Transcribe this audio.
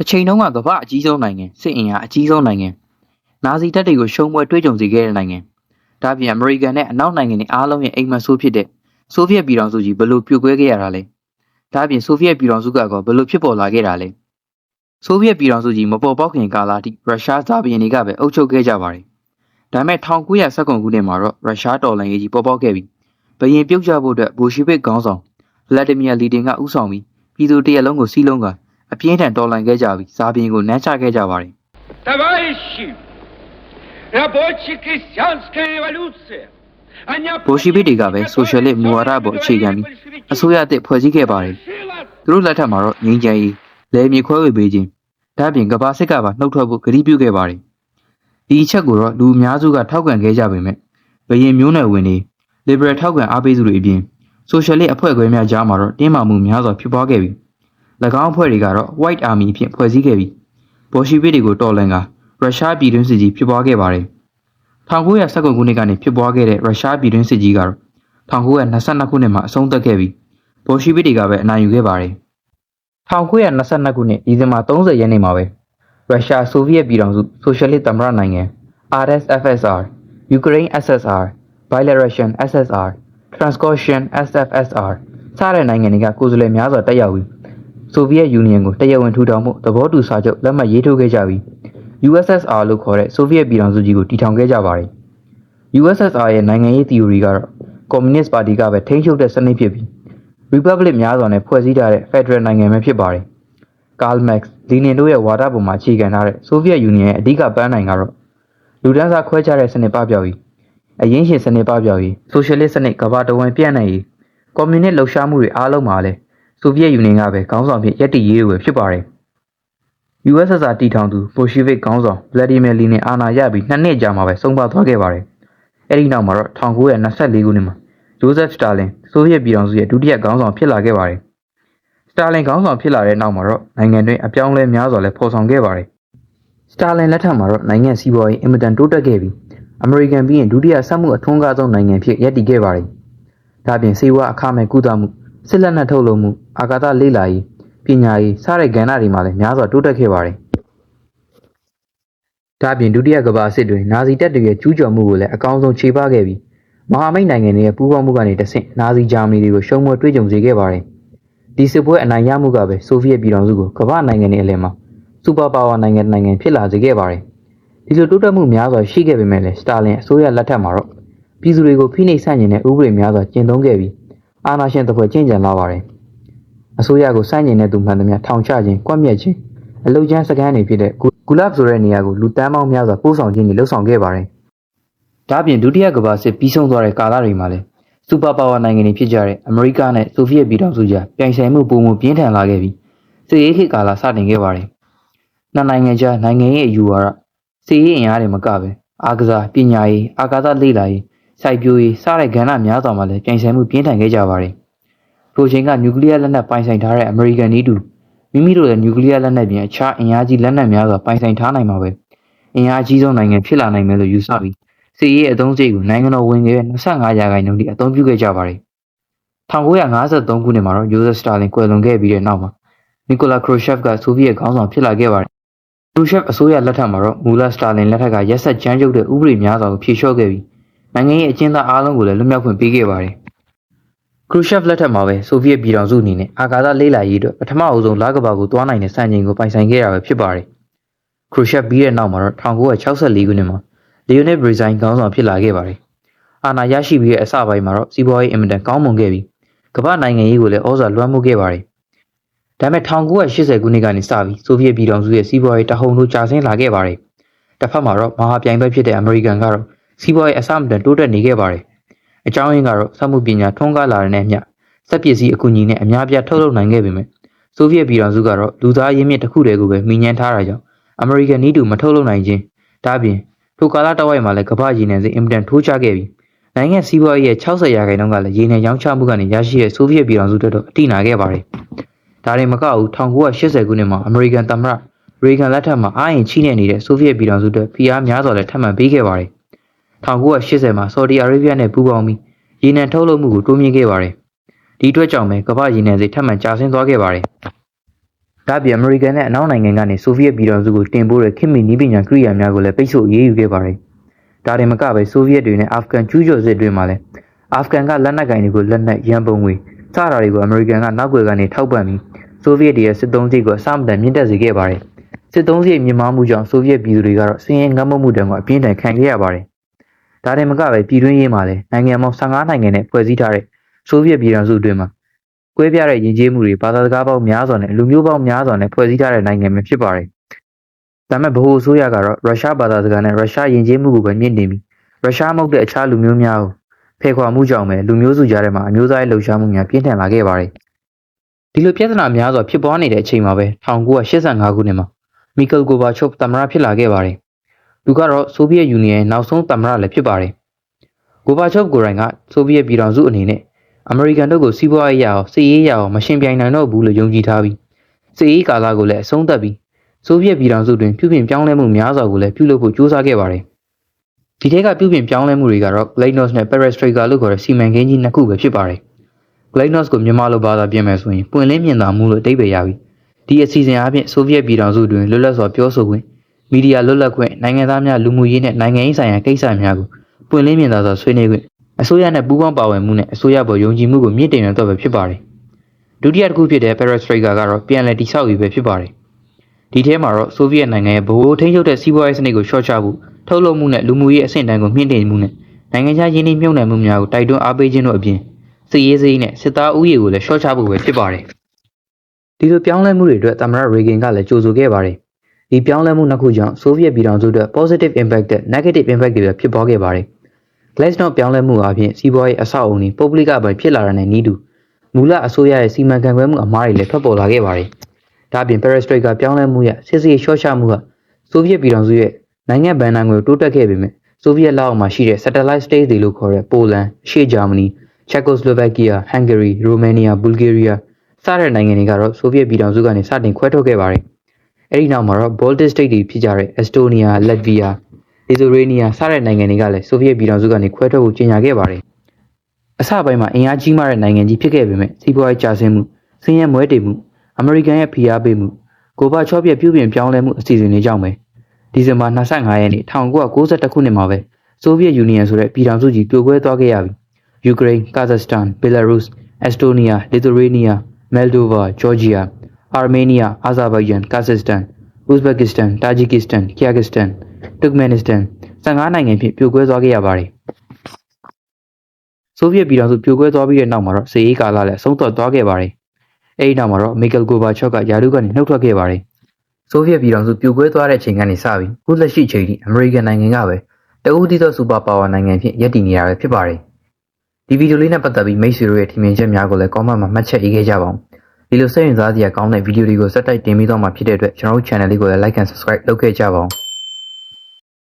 တစ်ချိန်တုန်းကကမ္ဘာအကြီးဆုံးနိုင်ငံစစ်အင်အားအကြီးဆုံးနိုင်ငံနာဇီတပ်တွေကိုရှုံးပွဲတွေးကြုံစေခဲ့တဲ့နိုင်ငံဒါ့အပြင်အမေရိကန်နဲ့အနောက်နိုင်ငံတွေအားလုံးရဲ့အိမ်မက်ဆိုးဖြစ်တဲ့ဆိုဗီယက်ပြည်ထောင်စုကြီးဘယ်လိုပြိုကွဲခဲ့ရတာလဲဒါ့အပြင်ဆိုဗီယက်ပြည်ထောင်စုကကောဘယ်လိုဖြစ်ပေါ်လာခဲ့တာလဲဆိုဗီယက်ပြည်ထောင်စုကြီးမပေါ်ပေါက်ခင်ကာလအထိရုရှားဇာဘီယန်တွေကပဲအုပ်ချုပ်ခဲ့ကြပါတယ်ဒါပေမဲ့1919ခုနှစ်မှာတော့ရုရှားတော်လှန်ရေးကြီးပေါ်ပေါက်ခဲ့ပြီးဘရင်ပြုတ်ကျဖို့အတွက်ဘူရှီဗစ်ခေါင်းဆောင်ဗလာဒီမီယာလီတင်ကဥဆောင်ပြီးပြည်သူတရက်လုံးကိုစီးလုံးက အပြင်းထန်တော်လှန်ခဲ့ကြပြီးဇာဘီယန်ကိုနမ်းချခဲ့ကြပါတယ် Товарищи, рабоче-крестьянская революция! Они ဘိုရှိဗစ်တွေကပဲဆိုရှယ်လစ်မူဝါဒပေါ်အခြေခံပြီးအစိုးရအသစ်ဖွဲ့စည်းခဲ့ပါတယ်။သူတို့လက်ထက်မှာတော့ငြိမ်းချမ်းရေးလယ်မြေခွဲဝေပေးခြင်းဒါ့အပြင်ကမ္ဘာစစ်ကပါနှုတ်ထွက်ဖို့ကတိပြုခဲ့ပါတယ်။ဒီအချက်ကိုတော့လူအများစုကထောက်ခံခဲ့ကြပေမဲ့ဘရင်မျိုးနွယ်ဝင်တွေ liberal ထောက်ခံအားပေးသူတွေအပြင်ဆိုရှယ်လစ်အဖွဲ့အစည်းများကြားမှာတော့တင်းမာမှုများစွာဖြစ်ပွားခဲ့ပြီး၎ င်းအဖွဲ့တွေကတော့ White Army အဖြစ်ဖွဲ့စည်းခဲ့ပြီးဘော်ရှိဗစ်တွေကိုတော်လှန်ကရုရှားပြည်တွင်းစစ်ကြီးဖြစ်ပွားခဲ့ပါတယ်။1919ခုနှစ်ကနေဖြစ်ပွားခဲ့တဲ့ရုရှားပြည်တွင်းစစ်ကြီးကတော့1922ခုနှစ်မှာအဆုံးသတ်ခဲ့ပြီးဘော်ရှိဗစ်တွေကပဲအနိုင်ယူခဲ့ပါတယ်။1922ခုနှစ်ဒီဇင်ဘာ30ရက်နေ့မှာပဲရုရှားဆိုဗီယက်ပြည်ထောင်စုဆိုရှယ်လစ်သမ္မတနိုင်ငံ RSFSR, Ukraine SSR, Belarusian SSR, Transcaucasia SFSR စတဲ့နိုင်ငံတွေကကိုယ်စားလှယ်များစွာတက်ရောက်ပြီး ဆိုဗီယက်ယူနီယံကိုတရားဝင်ထူထောင်မှုသဘောတူစာချုပ်လက်မှတ်ရေးထိုးခဲ့ကြပြီး USSR လို့ခေါ်တဲ့ဆိုဗီယက်ပြည်ထောင်စုကြီးကိုတည်ထောင်ခဲ့ကြပါတယ်။ USSR ရဲ့နိုင်ငံရေး theory ကတော့ကွန်မြူနစ်ပါတီကပဲထိန်းချုပ်တဲ့စနစ်ဖြစ်ပြီး Republic များစွာနဲ့ဖွဲ့စည်းထားတဲ့ Federal နိုင်ငံပဲဖြစ်ပါတယ်။ Karl Marx, Lenin တို့ရဲ့ဝါဒပုံမှာအခြေခံထားတဲ့ဆိုဗီယက်ယူနီယံရဲ့အဓိကပန်းနိုင်ကတော့လူဒန်းစားခွဲခြားတဲ့စနစ်ပပျောက်ရေးအရင်းရှင်စနစ်ပပျောက်ရေးဆိုရှယ်လစ်စနစ်ကမ္ဘာတဝန်းပြန့်နှံ့ရေးကွန်မြူနစ်လှုပ်ရှားမှုတွေအားလုံးမှာလည်း ဆိုဗီယက်ယူနီယံကပဲခေါင်းဆောင်ဖြစ်ရည်တည်ရေးတွေပဲဖြစ်ပါတယ်။ USSR တည်ထောင်သူပိုရှီဗစ်ခေါင်းဆောင်ဗလာဒီမီယာလီနင်အာဏာရပြီးနှစ်နှစ်ကြာမှပဲဆုံးပါသွားခဲ့ပါတယ်။အဲဒီနောက်မှာတော့1924ခုနှစ်မှာဂျိုးဇက်စတာလင်ဆိုဗီယက်ပြည်ထောင်စုရဲ့ဒုတိယခေါင်းဆောင်ဖြစ်လာခဲ့ပါတယ်။စတာလင်ခေါင်းဆောင်ဖြစ်လာတဲ့နောက်မှာတော့နိုင်ငံတွင်းအပြောင်းအလဲများစွာလည်းဖော်ဆောင်ခဲ့ပါတယ်။စတာလင်လက်ထက်မှာတော့နိုင်ငံစီးပွားရေးအင်မတန်တိုးတက်ခဲ့ပြီးအမေရိကန်ပြီးရင်ဒုတိယစက်မှုအထွန်းကားဆုံးနိုင်ငံဖြစ်ရပ်တည်ခဲ့ပါတယ်။ဒါ့အပြင်စေဝါအခမဲ့ကုသမှု စစ်လက်နက်ထုတ်လုပ်မှုအာကာသလေ့လာရေးပညာရေးစတဲ့ကဏ္ဍတွေမှာလည်းများစွာတိုးတက်ခဲ့ပါတယ်။ဒါ့အပြင်ဒုတိယကမ္ဘာစစ်တွင်နာဇီတပ်တွေရဲ့ကျူးကျော်မှုကိုလည်းအကောင်းဆုံးခြေပခဲ့ပြီးမဟာမိတ်နိုင်ငံတွေရဲ့ပူးပေါင်းမှုကနေတဆင့်နာဇီဂျာမနီတွေကိုရှုံးပွဲတွေ့ကြုံစေခဲ့ပါတယ်။ဒီစစ်ပွဲအနိုင်ရမှုကပဲဆိုဗီယက်ပြည်ထောင်စုကိုကမ္ဘာနိုင်ငံတွေအလယ်မှာစူပါပါဝါနိုင်ငံတစ်နိုင်ငံဖြစ်လာစေခဲ့ပါတယ်။ဒီလိုတိုးတက်မှုများစွာရှိခဲ့ပေမဲ့လည်းစတာလင်အစိုးရလက်ထက်မှာတော့ပြည်သူတွေကိုဖိနှိပ်ဆန့်ကျင်တဲ့ဥပဒေများစွာကျင့်သုံးခဲ့ပြီး အာဏာရှင်တပ်ဖွဲ့ကျင့်ကြံလာပါတယ်။အစိုးရကိုစန့်ကျင်တဲ့သူမှန်သမျှထောင်ချခြင်း၊ကွပ်မျက်ခြင်းအလုတ်ကျန်းစကန်တွေဖြစ်တဲ့ဂူလပ်ဆိုတဲ့နေရာကိုလူတန်းပေါင်းများစွာပို့ဆောင်ခြင်းတွေလှုပ်ဆောင်ခဲ့ပါတယ်။ဒါ့အပြင်ဒုတိယကမ္ဘာစစ်ပြီးဆုံးသွားတဲ့ကာလတွေမှာလည်းစူပါပါဝါနိုင်ငံတွေဖြစ်ကြတဲ့အမေရိကနဲ့ဆိုဗီယက်ပြည်ထောင်စုကြားပြိုင်ဆိုင်မှုပုံမှုပြင်းထန်လာခဲ့ပြီးစစ်ရေးခေတ်ကာလစတင်ခဲ့ပါတယ်။နှစ်နိုင်ငံကြားနိုင်ငံရေးအယူဝါဒစစ်ရေးအင်အားတွေမကပဲအာကစားပညာရေးအာကာသလေ့လာရေး စိုက်ပျိုးရေးစတဲ့ကဏ္ဍများစွာမှာလည်းပြိုင်ဆိုင်မှုပြင်းထန်ခဲ့ကြပါတယ်။ထိုချိန်ကနျူကလ িয়ার လက်နက်ပိုင်ဆိုင်ထားတဲ့အမေရိကန်ဤတူမိမိတို့ရဲ့နျူကလ িয়ার လက်နက်ပြင်အခြားအင်အားကြီးလက်နက်များစွာပိုင်ဆိုင်ထားနိုင်မှာပဲအင်အားကြီးဆုံးနိုင်ငံဖြစ်လာနိုင်မယ်လို့ယူဆပြီးစစ်ရေးအသုံးစရိတ်ကိုနိုင်ငံတော်ဝင်ငွေရဲ့25ရာခိုင်နှုန်းထိအသုံးပြုခဲ့ကြပါတယ်1953ခုနှစ်မှာတော့ယိုဇက်စတာလင်ကွယ်လွန်ခဲ့ပြီးတဲ့နောက်မှာနီကိုလာခရိုရှက်ဖ်ကဆိုဗီယက်ခေါင်းဆောင်ဖြစ်လာခဲ့ပါတယ်ခရိုရှက်ဖ်အစိုးရလက်ထက်မှာတော့မူလာစတာလင်လက်ထက်ကရက်ဆက်ကြမ်းကြုတ်တဲ့ဥပဒေများစွာကိုဖြေလျှော့ခဲ့ပြီး နိုင်ငံရေးအကျဉ်းသားအားလုံးကိုလည်းလွတ်မြောက်ခွင့်ပေးခဲ့ပါတယ်ခရူရှက်ဖ်လက်ထက်မှာပဲဆိုဗီယက်ပြည်ထောင်စုအနေနဲ့အာကာသလေ့လာရေးအတွက်ပထမအဦးဆုံးလကမ္ဘာကိုသွားနိုင်တဲ့စံချိန်ကိုပိုင်ဆိုင်ခဲ့ရပဲဖြစ်ပါတယ်။ခရူရှက်ပြီးတဲ့နောက်မှာတော့1964ခုနှစ်မှာလီယိုနစ်ဘရီဇိုင်းခေါင်းဆောင်ဖြစ်လာခဲ့ပါတယ်။အာဏာရရှိပြီးတဲ့အစပိုင်းမှာတော့စီးပွားရေးအင်မတန်ကောင်းမွန်ခဲ့ပြီးကမ္ဘာနိုင်ငံရေးကိုလည်းဩဇာလွှမ်းမိုးခဲ့ပါတယ်။ဒါပေမဲ့1980ခုနှစ်ကနေစပြီးဆိုဗီယက်ပြည်ထောင်စုရဲ့စီးပွားရေးတဟုန်ထိုးကျဆင်းလာခဲ့ပါတယ်။တစ်ဖက်မှာတော့မဟာပြိုင်ဘက်ဖြစ်တဲ့အမေရိကန်ကတော့ စီးပွားရေးအစမတန်တိုးတက်နေခဲ့ပါတယ်။အကြောင်းရင်းကတော့စက်မှုပညာထွန်းကားလာတဲ့နဲ့အမျှစက်ပစ္စည်းအကူအညီနဲ့အများပြားထုတ်လုပ်နိုင်ခဲ့ပေမဲ့ဆိုဗီယက်ပြည်ထောင်စုကတော့လူသားရင်းမြစ်တစ်ခုတည်းကိုပဲမိညှမ်းထားတာကြောင့်အမေရိကန်နီးတူမထုတ်လုပ်နိုင်ခြင်းဒါအပြင်ထိုကာလတဝိုက်မှာလည်းကမ္ဘာရေနံစိအင်မတန်ထိုးကျခဲ့ပြီးနိုင်ငံစီးပွားရေးရဲ့60ရာခိုင်နှုန်းကလည်းရေနံရောင်းချမှုကနေရရှိတဲ့ဆိုဗီယက်ပြည်ထောင်စုတက်တော့အတိနာခဲ့ပါတယ်။ဒါတွေမကဘူး1980ခုနှစ်မှာအမေရိကန်သမ္မတရေဂန်လက်ထက်မှာအာရင်ချိနေနေတဲ့ဆိုဗီယက်ပြည်ထောင်စုတက်ဖိအားများစွာလည်းထပ်မံပေးခဲ့ပါတယ်။ 1980မှာဆော်ဒီအာရေးဗျနဲ့ပူးပေါင်းပြီးရေနံထုတ်လုပ်မှုကိုတိုးမြှင့်ခဲ့ပါတယ်။ဒီအတွက်ကြောင့်ပဲကမ္ဘာရေနံစိထပ်မံကျဆင်းသွားခဲ့ပါတယ်။ဒါ့အပြင်အမေရိကန်နဲ့အနောက်နိုင်ငံကနေဆိုဗီယက်ပြည်ထောင်စုကိုတင်ပို့တဲ့ခေတ်မီနည်းပညာကိရိယာများကိုလည်းပိတ်ဆို့အရေးယူခဲ့ပါတယ်။ဒါတင်မကပဲဆိုဗီယက်တွေနဲ့အာဖဂန်ကျူးကျော်စစ်တွေမှာလည်းအာဖဂန်ကလက်နက်ကိုင်တွေကိုလက်နက်ရန်ပုံငွေစတာတွေကိုအမေရိကန်ကနောက်ွယ်ကနေထောက်ပံ့ပြီးဆိုဗီယက်တွေရဲ့စစ်သုံးစိတ်ကိုအစမတန်မြင့်တက်စေခဲ့ပါတယ်။စစ်သုံးစိတ်မြင့်မားမှုကြောင့်ဆိုဗီယက်ပြည်သူတွေကတော့စင်ရင်ငတ်မမှုတံကိုအပြင်းထန်ခံခဲ့ရပါတယ်။ ဒါတင်မကပဲပြည်တွင်းရေးမှာလည်းနိုင်ငံပေါင်း15နိုင်ငံနဲ့ဖွဲ့စည်းထားတဲ့ဆိုဗီယက်ပြည်ထောင်စုအတွင်းမှာကွဲပြားတဲ့ယဉ်ကျေးမှုတွေဘာသာစကားပေါင်းများစွာနဲ့လူမျိုးပေါင်းများစွာနဲ့ဖွဲ့စည်းထားတဲ့နိုင်ငံမျိုးဖြစ်ပါတယ်။ဒါပေမဲ့ဗဟိုအစိုးရကတော့ရုရှားဘာသာစကားနဲ့ရုရှားယဉ်ကျေးမှုကိုပဲမြင့်တင်ပြီးရုရှားမဟုတ်တဲ့အခြားလူမျိုးများကိုဖယ်ခွာမှုကြောင့်ပဲလူမျိုးစုကြားထဲမှာအမျိုးသားရေးလှုပ်ရှားမှုများပြင်းထန်လာခဲ့ပါတယ်။ဒီလိုပြဿနာများစွာဖြစ်ပွားနေတဲ့အချိန်မှာပဲ1985ခုနှစ်မှာမီကယ်ဂိုဘာချော့သမ္မတဖြစ်လာခဲ့ပါတယ်။ သူကတော့ဆိုဗီယက်ယူနီယံနောက်ဆုံးသမ္မတလည်းဖြစ်ပါတယ်။ဂိုဘာချော့ကိုယ်တိုင်ကဆိုဗီယက်ပြည်ထောင်စုအနေနဲ့အမေရိကန်တို့ကိုစီးပွားရေးရအောင်စစ်ရေးရအောင်မရှင်ပြိုင်နိုင်တော့ဘူးလို့ယုံကြည်ထားပြီးစစ်ရေးကာလကိုလည်းအဆုံးသတ်ပြီးဆိုဗီယက်ပြည်ထောင်စုတွင်ပြုပြင်ပြောင်းလဲမှုများစွာကိုလည်းပြုလုပ်ဖို့ကြိုးစားခဲ့ပါတယ်။ဒီထက်ကပြုပြင်ပြောင်းလဲမှုတွေကတော့ Glasnost နဲ့ Perestroika လို့ခေါ်တဲ့စီမံကိန်းကြီးနှစ်ခုပဲဖြစ်ပါတယ်။ Glasnost ကိုမြန်မာလိုဘာသာပြင်မယ်ဆိုရင်ပွင့်လင်းမြင်သာမှုလို့အဓိပ္ပာယ်ရပြီးဒီအစီအစဉ်အပြင်ဆိုဗီယက်ပြည်ထောင်စုတွင်လွတ်လပ်စွာပြောဆိုခွင့် မီဒီယာလွတ်လပ်ခွင့်နိုင်ငံသားများလူမှုရေးနဲ့နိုင်ငံရေးဆိုင်ရာကိစ္စများကိုပွင့်လင်းမြင်သာစွာဆွေးနွေးခွင့်အစိုးရနဲ့ပူးပေါင်းပါဝင်မှုနဲ့အစိုးရပေါ်ယုံကြည်မှုကိုမြင့်တင်ရတော့ပဲဖြစ်ပါတယ်။ဒုတိယတစ်ခုဖြစ်တဲ့ Perestroika ကတော့ပြန်လည်တည်ဆောက်ရေးပဲဖြစ်ပါတယ်။ဒီထဲမှာတော့ဆိုဗီယက်နိုင်ငံရဲ့ဗဟိုထိန်းချုပ်တဲ့စီးပွားရေးစနစ်ကိုရှော့ချဖို့ထုတ်လုပ်မှုနဲ့လူမှုရေးအဆင့်တန်းကိုမြင့်တင်မှုနဲ့နိုင်ငံခြားရင်းနှီးမြှုပ်နှံမှုများကိုတိုက်တွန်းအားပေးခြင်းတို့အပြင်စစ်ရေးစိမ်းနဲ့စစ်သားဥယျာဉ်ကိုလည်းရှော့ချဖို့ပဲဖြစ်ပါတယ်။ဒီလိုပြောင်းလဲမှုတွေအတွက်သမ္မတရေဂင်ကလည်းကြိုဆိုခဲ့ပါတယ်။ ဒီပြောင်းလဲမှုနှစ်ခုကြောင့်ဆိုဗီယက်ပြည်ထောင်စုအတွက် positive impact နဲ့ negative impact တွေပဲဖြစ်ပေါ်ခဲ့ပါတယ်။ Glasnost ပြောင်းလဲမှုအပြင်စီးပွားရေးအဆောက်အအုံတွေပုဂ္ဂလိကပိုင်းဖြစ်လာတဲ့နဲ့နီးတူမူလအစိုးရရဲ့စီမံခန့်ခွဲမှုအမှားတွေလည်းထွက်ပေါ်လာခဲ့ပါတယ်။ဒါ့အပြင် Perestroika ပြောင်းလဲမှုရစစ်စစ်ရှော့ချမှုကဆိုဗီယက်ပြည်ထောင်စုရဲ့နိုင်ငံဗန်နာငွေတိုးတက်ခဲ့ပေမဲ့ဆိုဗီယက်လက်အောက်မှာရှိတဲ့ satellite states တွေလို့ခေါ်တဲ့ပိုလန်၊ရှေ့ဂျာမနီ၊ချက်ကိုစလိုဗက်ကီးယား၊ဟန်ဂေရီ၊ရိုမေးနီးယား၊ဘူလ်ဂေးရီးယားစတဲ့နိုင်ငံတွေကတော့ဆိုဗီယက်ပြည်ထောင်စုကနေစတင်ခွဲထုတ်ခဲ့ပါတယ်။ အဲဒီနောက်မှာတော့ Baltic State တွေဖြစ်ကြတဲ့ Estonia, Latvia, Lithuania စတဲ့နိုင်ငံတွေကလည်းဆိုဗီယက်ပြည်ထောင်စုကနေခွဲထုတ်ဖို့ကြေညာခဲ့ပါတယ်။အစပိုင်းမှာအင်အားကြီးမားတဲ့နိုင်ငံကြီးဖြစ်ခဲ့ပေမဲ့စီးပွားရေးကျဆင်းမှု၊ဆင်းရဲမွဲတေမှုအမေရိကန်ရဲ့ဖိအားပေးမှုကိုဘာချော့ပြပြုပြင်ပြောင်းလဲမှုအစီအစဉ်တွေကြောင့်ပဲဒီဇင်ဘာ25ရက်နေ့1992ခုနှစ်မှာပဲဆိုဗီယက်ယူနီယံဆိုတဲ့ပြည်ထောင်စုကြီးပြိုကွဲသွားခဲ့ရပြီ။ယူကရိန်း၊ကာဇက်စတန်၊ဘယ်လာရုစ်၊အက်စတိုးနီးယား၊လစ်သူရေးနီးယား၊မဲလ်ဒိုဗာ၊ဂျော်ဂျီယာ၊ အာမေးနီးယား၊အာဇာဘိုင်ဂျန်၊ကာဇက်စတန်၊ဥဇဘက်ကစ္စတန်၊တာဂျီကစ္စတန်၊ကီယာဂစ္စတန်၊တူကမန်နစ္စတန်15နိုင်ငံဖြင့်ပြိုကွဲသွားခဲ့ရပါတယ်။ဆိုဗီယက်ပြည်ထောင်စုပြိုကွဲသွားပြီးတဲ့နောက်မှာတော့စစ်ရေးကာလလည်းဆုံးသက်သွားခဲ့ပါတယ်။အဲဒီနောက်မှာတော့မီကယ်ဂိုဘာချော့ကယာဒုကနေနှုတ်ထွက်ခဲ့ပါတယ်။ဆိုဗီယက်ပြည်ထောင်စုပြိုကွဲသွားတဲ့အချိန်ကနေစပြီးခုလက်ရှိချိန်ထိအမေရိကန်နိုင်ငံကပဲတအူးသီးသောစူပါပါဝါနိုင်ငံဖြင့်ရပ်တည်နေရပဲဖြစ်ပါတယ်။ဒီဗီဒီယိုလေးနဲ့ပတ်သက်ပြီးမိတ်ဆွေတို့ရဲ့ထင်မြင်ချက်များကိုလည်း comment မှာမှတ်ချက်ရေးခဲ့ကြပါဦး။ ဒီလိုစိတ်ဝင်စားစရာကောင်းတဲ့ဗီဒီယိုတွေကိုစက်တိုက်တင်ပြီးတော့မှဖြစ်တဲ့အတွက်ကျွန်တော်တို့ channel လေးကိုလည်း like and subscribe လုပ်ခဲ့ကြပါဦး။